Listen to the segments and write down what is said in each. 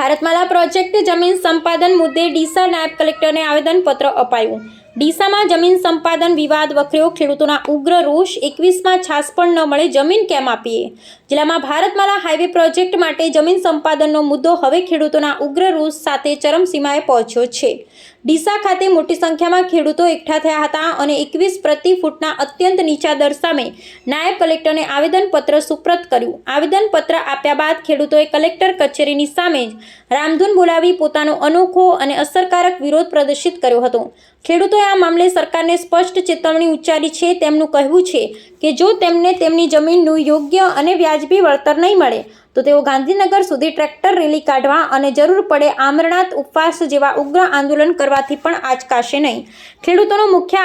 Bharatmala project જમીન સંપાદન મુદ્દે ડીસા નાયબ કલેક્ટરને આવેદનપત્ર અપાયું. ડીસામાં જમીન સંપાદન વિવાદ વકર્યો. ખેડૂતોના ઉગ્ર રોષ એકવીસમાં છાસ પણ ન મળે. જમીન કેમ આપીએ? જિલ્લામાં ભારતમાલા હાઈવે પ્રોજેક્ટ માટે જમીન સંપાદનનો મુદ્દો હવે ખેડૂતોના ઉગ્ર રોષ સાથે ચરમસીમાએ પહોંચ્યો છે. ડીસા ખાતે મોટી સંખ્યામાં ખેડૂતો એકઠા થયા હતા અને એકવીસ પ્રતિ ફૂટના અત્યંત નીચા દર સામે નાયબ કલેક્ટરને આવેદનપત્ર સુપ્રત કર્યું. આવેદનપત્ર આપ્યા બાદ ખેડૂતોએ કલેક્ટર કચેરીની સામે જ રામધૂન બોલાવી પોતાનો અનોખો અને અસરકારક વિરોધ પ્રદર્શિત કર્યો હતો. ખેડૂતોએ આ મામલે સરકારને સ્પષ્ટ ચેતવણી ઉચ્ચારી છે. તેમનું કહેવું છે કે જો તેમને તેમની જમીનનું યોગ્ય અને વ્યાજબી વળતર નહીં મળે, તો તેઓ ગાંધીનગર સુધી ટ્રેક્ટર રેલી કાઢવા અને જરૂર પડે આમરણાથ ઉપવાસ જેવા ઉગ્ર આંદોલન કરવાથી પણ આચકાશે નહીં. ખેડૂતોનો મુખ્ય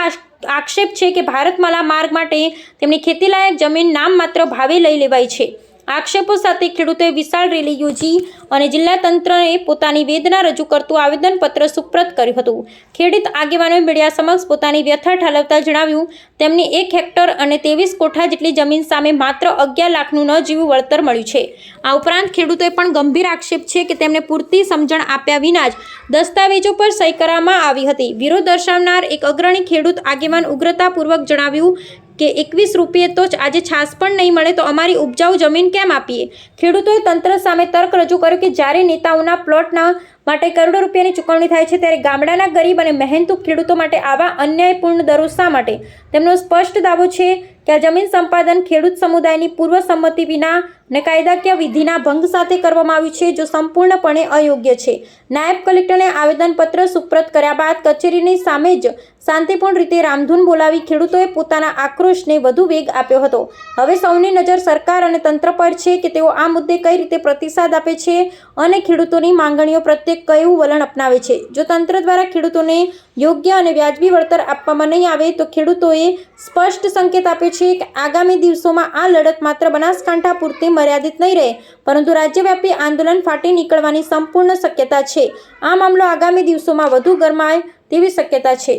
આક્ષેપ છે કે ભારતમાલા માર્ગ માટે તેમની ખેતીલાયક જમીન નામ માત્ર ભાવે લઈ લેવાય છે. આક્ષેપો સાથે ખેડૂતોએ વિશાળ રેલી યોજી અને જિલ્લા તંત્રએ પોતાની વેદના રજૂ કરતું આવેદનપત્ર સુપ્રત કર્યું હતું. ખેડૂત આગેવાનોએ મીડિયા સમક્ષ પોતાની વ્યથા ઠાલવતા જણાવ્યું તેમની એક હેક્ટર અને ત્રેવીસ કોઠા જેટલી જમીન સામે માત્ર અગિયાર લાખનું ન જીવું વળતર મળ્યું છે. આ ઉપરાંત ખેડૂતોએ પણ ગંભીર આક્ષેપ છે કે તેમને પૂરતી સમજણ આપ્યા વિના જ દસ્તાવેજો પર સહી કરવામાં આવી હતી. વિરોધ દર્શાવનાર એક અગ્રણી ખેડૂત આગેવાન ઉગ્રતાપૂર્વક જણાવ્યું કે એકવીસ રૂપિયે તો જ આજે છાસ પણ નહીં મળે તો અમારી ઉપજાઉ જમીન કેમ આપીએ? ખેડૂતોએ તંત્ર સામે તર્ક રજૂ કર્યો કે જ્યારે નેતાઓના પ્લોટના માટે કરોડો રૂપિયાની ચૂકવણી થાય છે ત્યારે ગામડાના ગરીબ અને મહેનતુ ખેડૂતો માટે આવા અન્યાયપૂર્ણ દરો શા માટે? તેમનો સ્પષ્ટ દાવો છે આ જમીન સંપાદન ખેડૂત સમુદાયની પૂર્વ સંમતિ વિના અને કાયદાકીય વિધિના ભંગ સાથે કરવામાં આવ્યું છે, જો સંપૂર્ણપણે અયોગ્ય છે. નાયબ કલેક્ટરને આવેદનપત્ર સુપ્રત કર્યા બાદ કચેરીની સામે જ શાંતિપૂર્ણ રીતે રામધૂન બોલાવી ખેડૂતોએ પોતાના આક્રોશને વધુ વેગ આપ્યો હતો. હવે સૌની નજર સરકાર અને તંત્ર પર છે કે તેઓ આ મુદ્દે કઈ રીતે પ્રતિસાદ આપે છે અને ખેડૂતોની માંગણીઓ પ્રત્યે કયું વલણ અપનાવે છે. જો તંત્ર દ્વારા ખેડૂતોને યોગ્ય અને વ્યાજબી વળતર આપવામાં નહીં આવે તો ખેડૂતોએ સ્પષ્ટ સંકેત આપ્યો છે કે આગામી દિવસોમાં આ લડત માત્ર બનાસકાંઠા પૂરતી મર્યાદિત નહીં રહે, પરંતુ રાજ્યવ્યાપી આંદોલન ફાટી નીકળવાની સંપૂર્ણ શક્યતા છે. આ મામલો આગામી દિવસોમાં વધુ ગરમાય તેવી શક્યતા છે.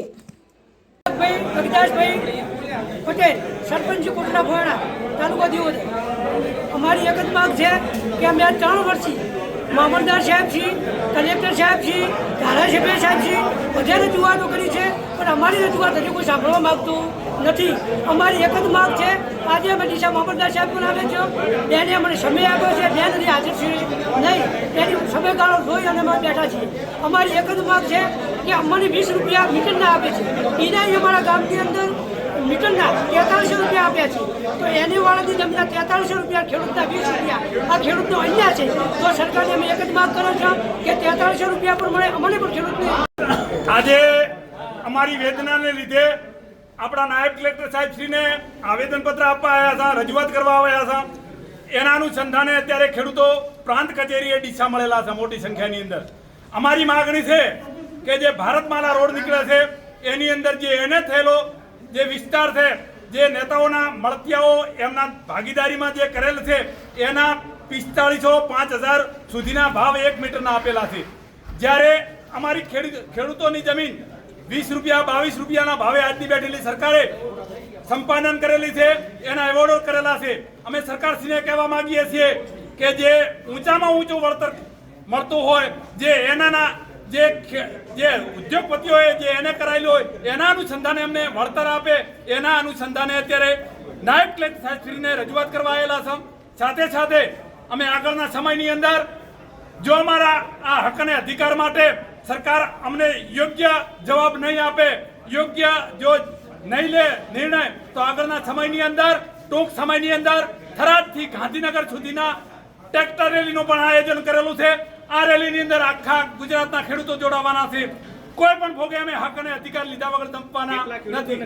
પટેલ, સરપંચ કોટડા ફોણા તાલુકો દિયોદર અમારી એક છે કે રજૂઆતો કરી છે, પણ અમારી રજૂઆત હજુ કોઈ સાંભળવા માગતું નથી. અમારી એક જ માંગ છે. આજે અમે દિશા મામલદાર સાહેબ પણ આવે છે. બેને અમને સમય આપ્યો છે. બે નથી હાજર છે નહીં. એની સમયગાળો જોઈ અને અમે બેઠા છીએ. અમારી એક જ માંગ છે કે અમને વીસ રૂપિયા મીટરના આપે છે. એના અમારા ગામની અંદર મીટરના તેતાલીસો રૂપિયા આપ્યા છે. તો એની વાળાની જમીનના તેતાલીસો રૂપિયા, ખેડૂતના વીસ રૂપિયા. આ ખેડૂતનો અહીંયા છે. તો સરકારને અમે એક જ માંગ કરો છો કે તેતાલીસો રૂપિયા પણ મળે, અમને પણ ખેડૂતને આજે અમારી વેદનાને લીધે આપણા નાયબ કલેક્ટર સાહેબશ્રીને આવેદનપત્ર આપવા આવ્યા હતા, રજૂઆત કરવા આવ્યા હતા. એના અનુસંધાને અત્યારે ખેડૂતો પ્રાંત કચેરીએ ડીસા મળેલા છે મોટી સંખ્યાની અંદર. અમારી માગણી છે કે જે ભારતમાલા રોડ નીકળે છે, એની અંદર જે એને થયેલો જે વિસ્તાર છે, જે નેતાઓના મળતિયાઓ એમના ભાગીદારીમાં જે કરેલ છે, એના પિસ્તાળીસો પાંચ હજાર સુધીના ભાવ એક મીટરના આપેલા છે. જ્યારે અમારી ખેડૂતોની જમીન વીસ રૂપિયા, બાવીસ રૂપિયાના ભાવે આજની બેઠેલી સરકારે સંપાદન કરેલી છે, એના એવોર્ડો કરેલા છે. અમે સરકારશ્રીને કહેવા માંગીએ છીએ કે જે ઊંચામાં ઊંચું વળતર મળતું હોય, જે એનાના જે જે ઉદ્યોગપતિઓએ જે એને કરાયેલું હોય, એના અનુસંધાને એમને વળતર આપે. એના અનુસંધાને અત્યારે નાયબ કલેક્ટર સાહેબશ્રીને રજૂઆત કરવા આવેલા છે. સાથે સાથે અમે આગળના સમયની અંદર જો અમારા આ હક અને અધિકાર માટે સરકાર અમને યોગ્ય જવાબ નહીં આપે યોગ્ય જો નહીં લે નિર્ણય તો આગળના સમયની અંદર ટૂંક સમયની અંદર થરાદથી ગાંધીનગર સુધીના ટ્રેક્ટર રેલીનું પણ આયોજન કરેલું છે. આ રેલીની અંદર આખા ગુજરાતના ખેડૂતો જોડાવાના છે. કોઈ પણ ભોગે અમે હક અને અધિકાર લીધા વગર દંપવાના નથી.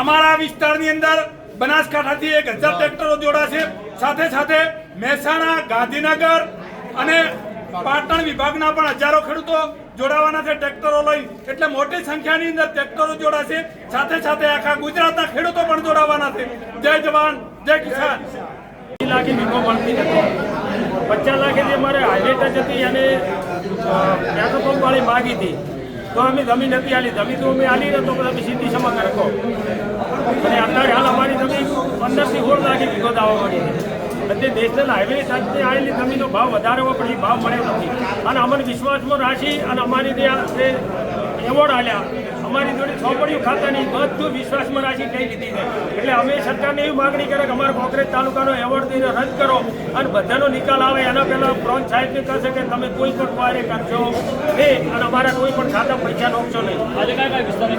અમારા વિસ્તારની અંદર બનાસકાંઠાથી એક હજાર ટ્રેક્ટરો જોડાશે. સાથે સાથે મહેસાણા ગાંધીનગર અને પાટણ વિભાગના પણ હજારો ખેડૂતો જોડાવાના છે, ટ્રેક્ટરો લઈ. એટલે મોટી સંખ્યાની અંદર ટ્રેક્ટરો જોડાશે. સાથે સાથે આખા ગુજરાતના ખેડૂતો પણ જોડાવાના છે. જય જવાન, જય કિસાન. પચાસ લાખે જે મારે હાઈવે ટચ હતી અને પેટ્રોલ પંપ વાળી માગી હતી, તો અમે જમીન નથી આલી. જમીન તો અમે આલી ને તો તમે સીધી સમા રાખો અને અત્યારે હાલ અમારી જમીન પંદરથી સોળ લાખે વીઘો દાવા મળી બધી નેશનલ હાઈવે સાથે આવેલી જમીનનો ભાવ વધારે પણ એ ભાવ મળ્યો નથી. અને અમને વિશ્વાસમાં રાખી અને અમારી ત્યાં જે એવોર્ડ આલ્યા અમારી જોડે ચોપડીઓ ખાતાની બધું વિશ્વાસમાં રાખી કઈ લીધી છે એટલે અમે સરકારને એવી માગણી કરે કે અમારા કોંગ્રેસ તાલુકાનો એવોર્ડ દઈને રદ કરો અને બધાનો નિકાલ આવે. એના પહેલાં બ્રોન્ચ સાહેબને કહેશે કે તમે કોઈ પણ કાર્ય કરશો નહીં અને અમારા કોઈ પણ ખાતા પૈસા નોખશો નહીં. આજે કયા કયા વિસ્તારની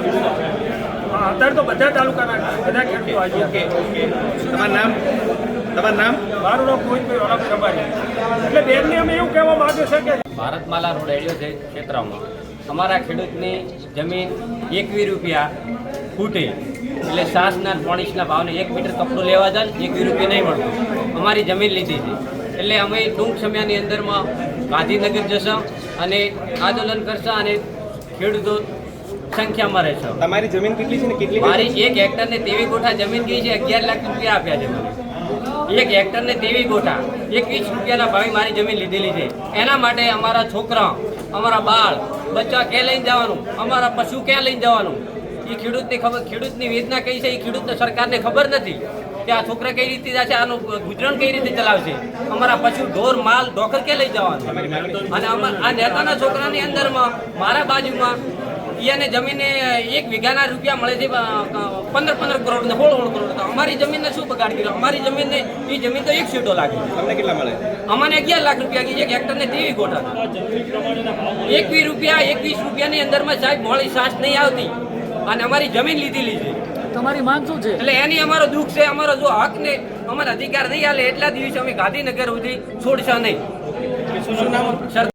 હા અત્યારે તો બધા તાલુકાના બધા ખેડૂતો આજે ઓકે ઓકે તમારું નામ? તમારું નામ? મારું નામ મોહિતભાઈ વરાભાઈ રબારી એટલે બેનને અમે એવું કહેવા માંગે છે કે ભારતમાલા રોડ એડિયો છે ક્ષેત્રમાં. અમારા ખેડૂતની જમીન એકવી રૂપિયા ફૂટે. એટલે સાસના પોણીસના ભાવને એક મીટર કપડું લેવા જાય એકવી રૂપિયા નહીં મળતું. અમારી જમીન લીધી છે. એટલે અમે ટૂંક સમયની અંદરમાં ગાંધીનગર જશું અને આંદોલન કરશો અને ખેડૂતો સંખ્યામાં રહેશે. તમારી જમીન કેટલી છે ને કેટલી મારી એક હેક્ટરને તેવી ગોઠા જમીન ગઈ છે? અગિયાર લાખ રૂપિયા આપ્યા છે મને. એક હેક્ટરને તેવી ગોઠા. એકવીસ રૂપિયાના ભાવે મારી જમીન લીધેલી છે. એના માટે અમારા છોકરા, અમારા બાળ, બચ્ચા ક્યાં લઈને જવાનું? અમારા પશુ ક્યાં લઈને જવાનું? એ ખેડૂતની ખબર, ખેડૂતની વેદના કઈ છે? એ ખેડૂતને સરકારને ખબર નથી કે આ છોકરા કઈ રીતે જશે આનું ગુજરાન કઈ રીતે ચલાવશે? અમારા પશુ ઢોર, માલ, ઢોકર ક્યાં લઈ જવાનું? અને આ નેતાના છોકરાની અંદરમાં, મારા બાજુમાં એને જમીને એક વીઘાના રૂપિયા મળે છે પંદર પંદર કરોડ ને સોળ સોળ કરોડ અમારી જમીનને શું બગાડ કર્યો? અમારી જમીનને એ જમીન તો એક સીટો લાગે. તમને કેટલા મળે? અમને અગિયાર લાખ રૂપિયા એક હેક્ટરને તેવી ગોઠા એકવીસ રૂપિયા એકવીસ રૂપિયાની અંદરમાં સાહેબ મોડી સાસ નહીં આવતી. અને અમારી જમીન લીધેલી છે. તમારી માંગ શું છે? એટલે એની અમારો દુઃખ છે અમારો જો હક ને અમારા અધિકાર નહીં હાલે એટલા દિવસે અમે ગાંધીનગર સુધી છોડશા નહીં. શું નામ? સર